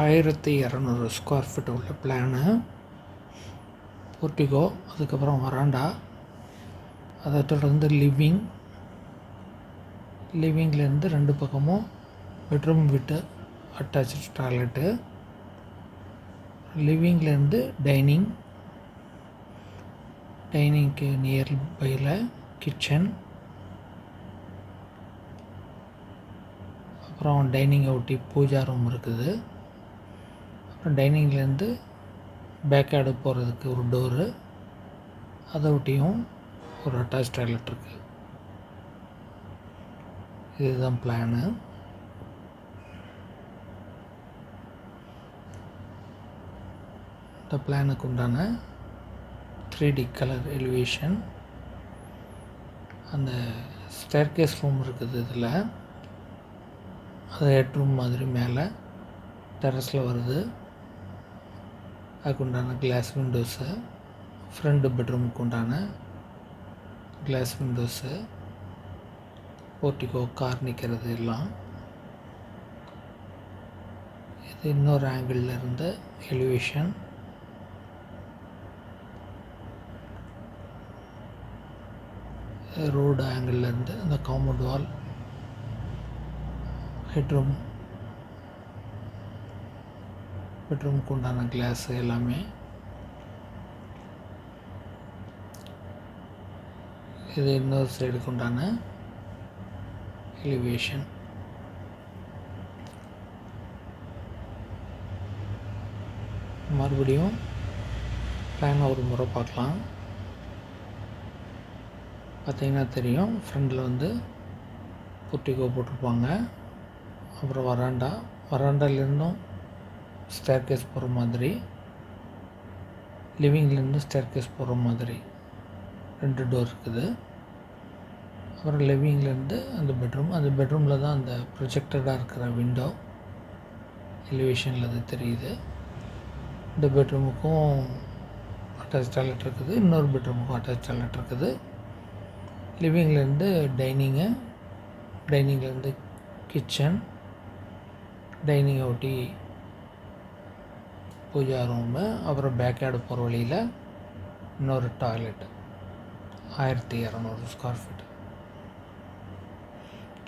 ஆயிரத்தி இரநூறு square feet உள்ள பிளானு போர்ட்டிகோ அதுக்கப்புறம் வராண்டா. அதை தொடர்ந்து லிவிங் லிவிங்லேருந்து ரெண்டு பக்கமும் பெட்ரூம் விட்டு அட்டாச்சு டாய்லெட்டு லிவிங்லேருந்து டைனிங் டைனிங்க்கு நியர் பையில் கிச்சன் அப்புறம் டைனிங் ஒட்டி பூஜா ரூம் இருக்குது. டைனிங்லேருந்து பேக்யார்டு போகிறதுக்கு ஒரு டோரு அதை ஒட்டியும் ஒரு அட்டாச் டாய்லெட் இருக்குது இதுதான் பிளானு. இந்த பிளானுக்கு உண்டான த்ரீ டி கலர் எலிவேஷன். அந்த ஸ்டேர்கேஸ் ரூம் இருக்குது இதில். அது ஹெட் ரூம் மாதிரி மேலே டெரஸில் வருது. அதுக்கு உண்டான கிளாஸ் விண்டோஸு ஃப்ரண்ட் பெட்ரூமுக்கு உண்டான கிளாஸ் விண்டோஸு போர்ட்டிகோ கார் நிற்கிறது எல்லாம். இது இன்னொரு ஆங்கிளில் இருந்த எலிவேஷன் ரோடு ஆங்கிளில் இருந்து அந்த காம்பவுண்ட் வால் ஹெட்ரூம் பெட்ரூமுக்கு உண்டான கிளாஸு எல்லாமே. இது இன்னொரு சைடுக்கு உண்டான எலிவேஷன் மறுபடியும் பிளானை ஒரு முறை பார்க்கலாம். பார்த்தீங்கன்னா தெரியும் ஃப்ரண்டில் வந்து புட்டிகோ போட்டிருப்பாங்க. அப்புறம் வராண்டா. வராண்டாலேருந்தும் ஸ்டேர்கேஸ் போகிற மாதிரி. லிவிங்லேருந்து ஸ்டேர்கேஸ் போகிற மாதிரி. ரெண்டு டோர் இருக்குது. அப்புறம் லிவிங்லேருந்து அந்த பெட்ரூம் அந்த பெட்ரூமில் தான் அந்த ப்ரொஜெக்டடாக இருக்கிற விண்டோ எலிவேஷனில் அது தெரியுது. இந்த பெட்ரூமுக்கும் அட்டாச் டாய்லெட் இருக்குது. இன்னொரு பெட்ரூமுக்கும் அட்டாச் டாய்லெட் இருக்குது. லிவிங்லேருந்து டைனிங்கு டைனிங்லேருந்து கிச்சன் டைனிங்கை ஒட்டி பூஜா ரூமு அப்புறம் பேக்யார்டு போகிற வழியில் இன்னொரு டாய்லெட்டு ஆயிரத்தி இரநூறு ஸ்கொயர் ஃபீட்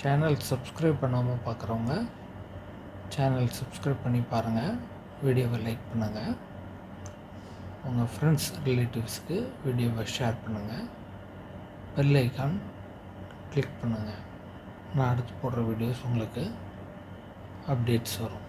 சேனல் சப்ஸ்கிரைப் பண்ணாமல் பார்க்குறவங்க சேனல் சப்ஸ்கிரைப் பண்ணி பாருங்கள் வீடியோவை லைக் பண்ணுங்கள் உங்கள் ஃப்ரெண்ட்ஸ் ரிலேட்டிவ்ஸ்க்கு வீடியோவை ஷேர் பண்ணுங்கள் பெல் ஐக்கான் கிளிக் பண்ணுங்கள் நான் அடுத்து போடுற வீடியோஸ் உங்களுக்கு அப்டேட்ஸ் வரும்.